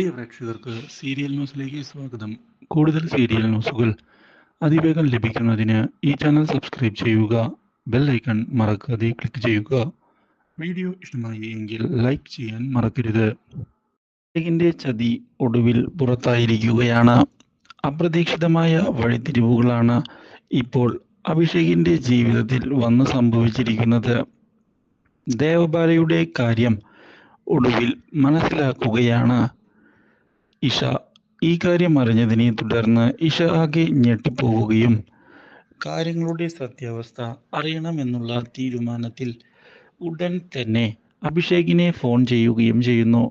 പ്രിയ പ്രേക്ഷകർക്ക് സീരിയൽ ന്യൂസിലേക്ക് സ്വാഗതം. കൂടുതൽ സീരിയൽ ന്യൂസുകൾ അതിവേഗം ലഭിക്കുന്നതിന് ഈ ചാനൽ സബ്സ്ക്രൈബ് ചെയ്യുക ബെൽ ഐക്കൺ മറക്കാതെ ക്ലിക്ക് ചെയ്യുക. വീഡിയോ ഇഷ്ടമായി എങ്കിൽ ലൈക്ക് ചെയ്യാൻ മറക്കരുത്. അഭിഷേകിന്റെ ചതി ഒടുവിൽ പുറത്തായിരിക്കുകയാണ്. അപ്രതീക്ഷിതമായ വഴിത്തിരിവുകളാണ് ഇപ്പോൾ അഭിഷേകിന്റെ ജീവിതത്തിൽ വന്ന് സംഭവിച്ചിരിക്കുന്നത്. ദേവബാലയുടെ കാര്യം ഒടുവിൽ മനസ്സിലാക്കുകയാണ്. ഇഷ ഈ കാര്യം അറിഞ്ഞതിനെ തുടർന്ന് ഇഷ ആകെ ഞെട്ടിപ്പോവുകയും കാര്യങ്ങളുടെ സത്യാവസ്ഥ അറിയണമെന്നുള്ള തീരുമാനത്തിൽ ഉടൻ തന്നെ അഭിഷേകിനെ ഫോൺ ചെയ്യുകയും ചെയ്യുന്നു.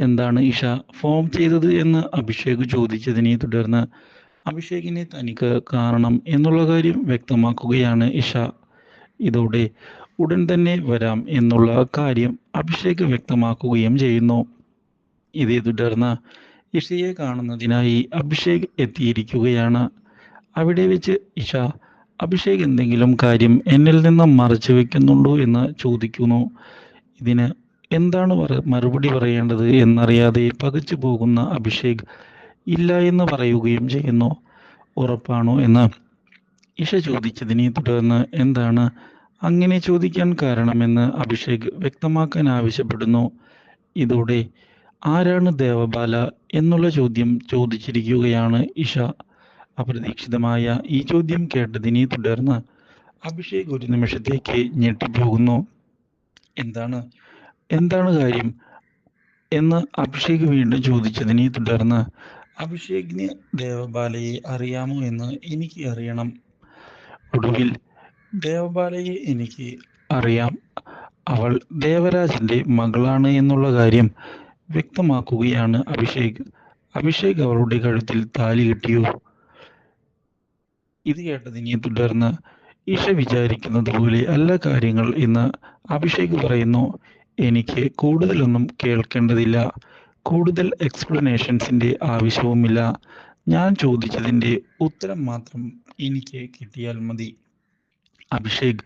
എന്താണ് ഇഷ ഫോൺ ചെയ്തത് എന്ന് അഭിഷേക് ചോദിച്ചതിനെ തുടർന്ന് അഭിഷേകിനെ തനിക്ക് കാരണം എന്നുള്ള കാര്യം വ്യക്തമാക്കുകയാണ് ഇഷ. ഇതോടെ ഉടൻ തന്നെ വരാം എന്നുള്ള കാര്യം അഭിഷേക് വ്യക്തമാക്കുകയും ചെയ്യുന്നു. ഇതേ തുടർന്ന് ഇഷയെ കാണുന്നതിനായി അഭിഷേക് എത്തിയിരിക്കുകയാണ്. അവിടെ വെച്ച് ഇഷ അഭിഷേക് എന്തെങ്കിലും കാര്യം എന്നിൽ നിന്ന് മറച്ചു വെക്കുന്നുണ്ടോ എന്ന് ചോദിക്കുന്നു. ഇതിന് എന്താണ് മറുപടി പറയേണ്ടത് എന്നറിയാതെ പകച്ചു പോകുന്ന അഭിഷേക് ഇല്ല എന്ന് പറയുകയും ചെയ്യുന്നു. ഉറപ്പാണോ എന്ന്? ഇഷ ചോദിച്ചതിനെ തുടർന്ന് എന്താണ്? അങ്ങനെ ചോദിക്കാൻ കാരണമെന്ന് അഭിഷേക് വ്യക്തമാക്കാൻ ആവശ്യപ്പെടുന്നു. ഇതോടെ ആരാണ് ദേവബാല എന്നുള്ള ചോദ്യം ചോദിച്ചിരിക്കുകയാണ് ഇഷ. അപ്രതീക്ഷിതമായ ഈ ചോദ്യം കേട്ടതിനെ തുടർന്ന് അഭിഷേക് ഒരു നിമിഷത്തേക്ക് ഞെട്ടിപ്പോകുന്നു. എന്താണ്? എന്താണ് കാര്യം? എന്ന് അഭിഷേക് വീണ്ടും ചോദിച്ചതിനെ തുടർന്ന് അഭിഷേകിന് ദേവബാലയെ അറിയാമോ എന്ന് എനിക്ക് അറിയണം. ഒടുവിൽ ദേവബാലയെ എനിക്ക് അറിയാം. അവൾ ദേവരാജന്റെ മകളാണ് എന്നുള്ള കാര്യം വ്യക്തമാക്കുകയാണ് അഭിഷേക്. അഭിഷേക് അവളുടെ കഴുത്തിൽ താലി കെട്ടിയോ? ഇത് കേട്ടതിനെ തുടർന്ന് ഇഷ വിചാരിക്കുന്നത് പോലെ അല്ല കാര്യങ്ങൾ എന്ന് അഭിഷേക് പറയുന്നു. എനിക്ക് കൂടുതലൊന്നും കേൾക്കേണ്ടതില്ല. കൂടുതൽ എക്സ്പ്ലനേഷൻസിന്റെ ആവശ്യവുമില്ല. ഞാൻ ചോദിച്ചതിന്റെ ഉത്തരം മാത്രം എനിക്ക് കിട്ടിയാൽ മതി. അഭിഷേക്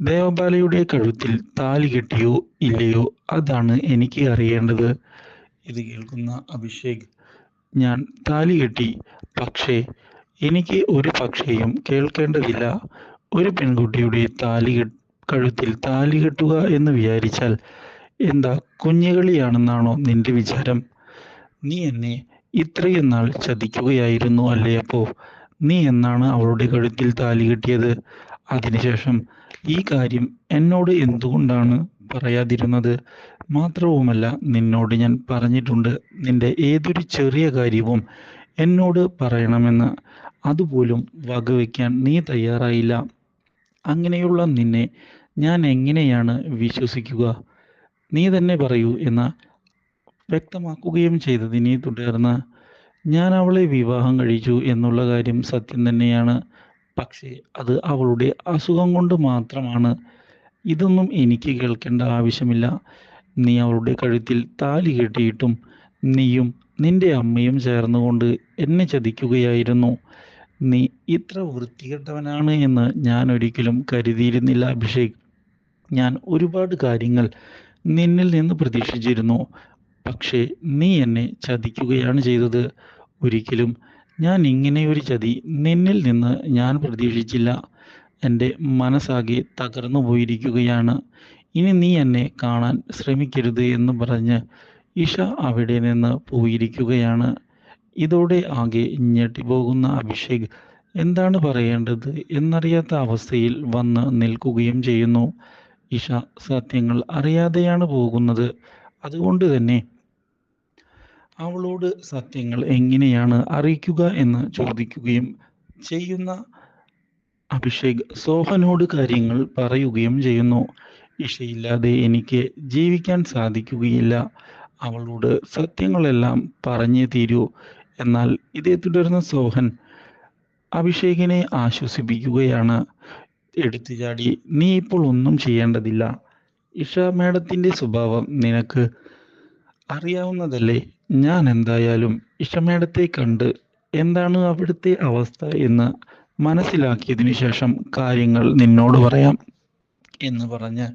ദേവബാലയുടെ കഴുത്തിൽ താലി കെട്ടിയോ ഇല്ലയോ അതാണ് എനിക്ക് അറിയേണ്ടത്. ഇത് കേൾക്കുന്ന അഭിഷേക് ഞാൻ താലി കെട്ടി പക്ഷേ എനിക്ക് ഒരു പക്ഷേയും കേൾക്കേണ്ടതില്ല. ഒരു പെൺകുട്ടിയുടെ താലി കഴുത്തിൽ താലി കെട്ടുക എന്ന് വിചാരിച്ചാൽ എന്താ കുഞ്ഞുകളിയാണെന്നാണോ നിന്റെ വിചാരം? നീ എന്നെ ഇത്രയും നാൾ ചതിക്കുകയായിരുന്നു അല്ലേ അപ്പോ? നീ എന്നാണ് അവളുടെ കഴുത്തിൽ താലി കെട്ടിയത്? അതിനുശേഷം ഈ കാര്യം എന്നോട് എന്തുകൊണ്ടാണ് പറയാതിരുന്നത്? മാത്രവുമല്ല നിന്നോട് ഞാൻ പറഞ്ഞിട്ടുണ്ട് നിന്റെ ഏതൊരു ചെറിയ കാര്യവും എന്നോട് പറയണമെന്ന്. അതുപോലും വകവയ്ക്കാൻ നീ തയ്യാറായില്ല. അങ്ങനെയുള്ള നിന്നെ ഞാൻ എങ്ങനെയാണ് വിശ്വസിക്കുക? നീ തന്നെ പറയൂ എന്ന് വ്യക്തമാക്കുകയും ചെയ്തതിനെ തുടർന്ന് ഞാൻ അവളെ വിവാഹം കഴിച്ചു എന്നുള്ള കാര്യം സത്യം തന്നെയാണ്. പക്ഷേ അത് അവളുടെ അസുഖം കൊണ്ട് മാത്രമാണ്. ഇതൊന്നും എനിക്ക് കേൾക്കേണ്ട ആവശ്യമില്ല. നീ അവളുടെ കഴുത്തിൽ താലി കെട്ടിയിട്ടും നീയും നിന്റെ അമ്മയും ചേർന്നുകൊണ്ട് എന്നെ ചതിക്കുകയായിരുന്നു. നീ ഇത്ര വൃത്തികെട്ടവനാണ് എന്ന് ഞാൻ ഒരിക്കലും കരുതിയിരുന്നില്ല അഭിഷേക്. ഞാൻ ഒരുപാട് കാര്യങ്ങൾ നിന്നിൽ നിന്ന് പ്രതീക്ഷിച്ചിരുന്നു. പക്ഷേ നീ എന്നെ ചതിക്കുകയാണ് ചെയ്തത്. ഒരിക്കലും ഞാൻ ഇങ്ങനെയൊരു ചതി നിന്നിൽ നിന്ന് ഞാൻ പ്രതീക്ഷിച്ചില്ല. എന്റെ മനസ്സാകെ തകർന്നു പോയിരിക്കുകയാണ്. ഇനി നീ എന്നെ കാണാൻ ശ്രമിക്കരുത് എന്ന് പറഞ്ഞ് ഇഷ അവിടെ നിന്ന് പോയിരിക്കുകയാണ്. ഇതോടെ ആകെ ഞെട്ടിപ്പോകുന്ന അഭിഷേക് എന്താണ് പറയേണ്ടത് എന്നറിയാത്ത അവസ്ഥയിൽ വന്ന് നിൽക്കുകയും ചെയ്യുന്നു. ഇഷ സത്യങ്ങൾ അറിയാതെയാണ് പോകുന്നത്. അതുകൊണ്ട് തന്നെ അവളോട് സത്യങ്ങൾ എങ്ങനെയാണ് അറിയിക്കുക എന്ന് ചോദിക്കുകയും ചെയ്യുന്ന അഭിഷേക് സോഹനോട് കാര്യങ്ങൾ പറയുകയും ചെയ്യുന്നു. ഇഷയില്ലാതെ എനിക്ക് ജീവിക്കാൻ സാധിക്കുകയില്ല. അവളോട് സത്യങ്ങളെല്ലാം പറഞ്ഞേ തീരൂ. എന്നാൽ ഇതേ തുടർന്ന് സോഹൻ അഭിഷേകിനെ ആശ്വസിപ്പിക്കുകയാണ്. എടുത്തു ചാടി നീ ഇപ്പോൾ ഒന്നും ചെയ്യേണ്ടതില്ല. ഇഷ മേഡത്തിന്റെ സ്വഭാവം നിനക്ക് അറിയാവുന്നതല്ലേ? ഞാൻ എന്തായാലും ഇഷമേടത്തെ കണ്ട് എന്താണ് അവിടുത്തെ അവസ്ഥ എന്ന് മനസ്സിലാക്കിയതിനു ശേഷം കാര്യങ്ങൾ നിന്നോട് പറയാം എന്ന് പറഞ്ഞ്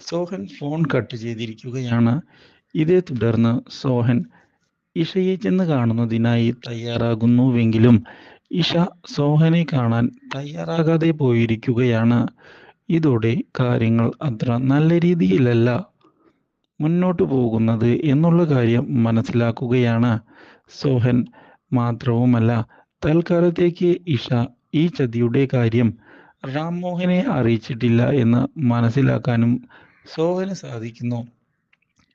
സോഹൻ ഫോൺ കട്ട് ചെയ്തിരിക്കുകയാണ്. ഇതേ തുടർന്ന് സോഹൻ ഇഷയെ ചെന്ന് കാണുന്നതിനായി തയ്യാറാകുന്നുവെങ്കിലും ഇഷ സോഹനെ കാണാൻ തയ്യാറാകാതെ പോയിരിക്കുകയാണ്. ഇതോടെ കാര്യങ്ങൾ അത്ര നല്ല രീതിയിലല്ല മുന്നോട്ട് പോകുന്നത് എന്നുള്ള കാര്യം മനസ്സിലാക്കുകയാണ്. സോഹൻ മാത്രവുമല്ല തൽക്കാലത്തേക്ക് ഇഷ ഈ ചതിയുടെ കാര്യം റാംമോഹനെ അറിയിച്ചിട്ടില്ല എന്ന് മനസ്സിലാക്കാനും സോഹന് സാധിക്കുന്നു.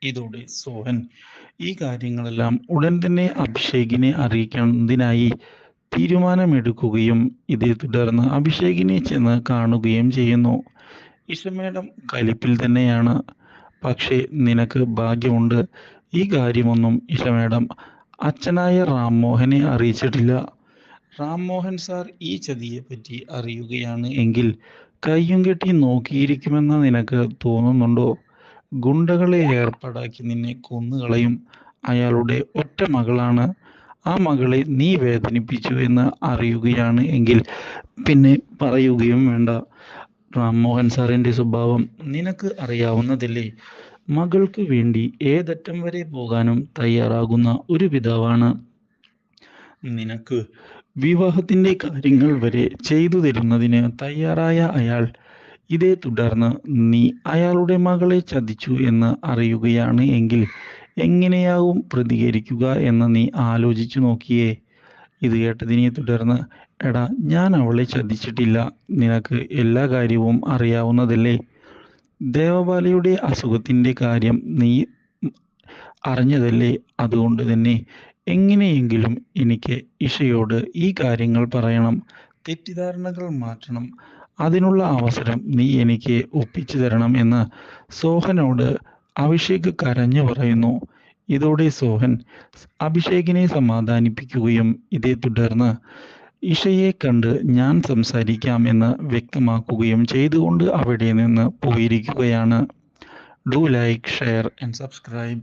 ഇതോടെ സോഹൻ ഈ കാര്യങ്ങളെല്ലാം ഉടൻ തന്നെ അഭിഷേകിനെ അറിയിക്കുന്നതിനായി തീരുമാനമെടുക്കുകയും ഇതേ തുടർന്ന് അഭിഷേകിനെ ചെന്ന് കാണുകയും ചെയ്യുന്നു. ഇഷ മേഡം കലിപ്പിൽ തന്നെയാണ് പക്ഷേ നിനക്ക് ഭാഗ്യമുണ്ട്. ഈ കാര്യമൊന്നും ഇഷ മേഡം. അച്ഛനായ റാംമോഹനെ അറിയിച്ചിട്ടില്ല. റാംമോഹൻ സാർ ഈ ചതിയെ പറ്റി അറിയുകയാണ് എങ്കിൽ കയ്യും കെട്ടി നോക്കിയിരിക്കുമെന്ന് നിനക്ക് തോന്നുന്നുണ്ടോ? ഗുണ്ടകളെ ഏർപ്പാടാക്കി നിന്നെ കൊന്നുകളയും. അയാളുടെ ഒറ്റ മകളാണ്. ആ മകളെ നീ വേദനിപ്പിച്ചു എന്ന് അറിയുകയാണ് എങ്കിൽ പിന്നെ പറയുകയും വേണ്ട. റാംമോഹൻ സാറിന്റെ സ്വഭാവം നിനക്ക് അറിയാവുന്നതല്ലേ? മകൾക്ക് വേണ്ടി ഏതറ്റം വരെ പോകാനും തയ്യാറാകുന്ന ഒരു പിതാവാണ്. നിനക്ക് വിവാഹത്തിന്റെ കാര്യങ്ങൾ വരെ ചെയ്തു തരുന്നതിന് തയ്യാറായ അയാൾ. ഇതേ തുടർന്ന് നീ അയാളുടെ മകളെ ചതിച്ചു എന്ന് അറിയുകയാണ് എങ്കിൽ എങ്ങനെയാവും പ്രതികരിക്കുക എന്ന് നീ ആലോചിച്ചു നോക്കിയേ. ഇത് കേട്ടതിനെ തുടർന്ന് എടാ ഞാൻ അവളെ ചതിച്ചിട്ടില്ല നിനക്ക് എല്ലാ കാര്യവും അറിയാവുന്നതല്ലേ? ദേവബാലയുടെ അസുഖത്തിന്റെ കാര്യം നീ അറിഞ്ഞതല്ലേ? അതുകൊണ്ട് തന്നെ എങ്ങനെയെങ്കിലും എനിക്ക് ഇഷയോട് ഈ കാര്യങ്ങൾ പറയണം. തെറ്റിദ്ധാരണകൾ മാറ്റണം. അതിനുള്ള അവസരം നീ എനിക്ക് ഒപ്പിച്ചു തരണം എന്ന് സോഹനോട് അഭിഷേക് കരഞ്ഞു പറയുന്നു. ഇതോടെ സോഹൻ അഭിഷേകിനെ സമാധാനിപ്പിക്കുകയും ഇതേ തുടർന്ന് ഇഷയെ കണ്ട് ഞാൻ സംസാരിക്കാം എന്ന് വ്യക്തമാക്കുകയും ചെയ്തുകൊണ്ട് അവിടെ നിന്ന് പോയിരിക്കുകയാണ്. Do like share and subscribe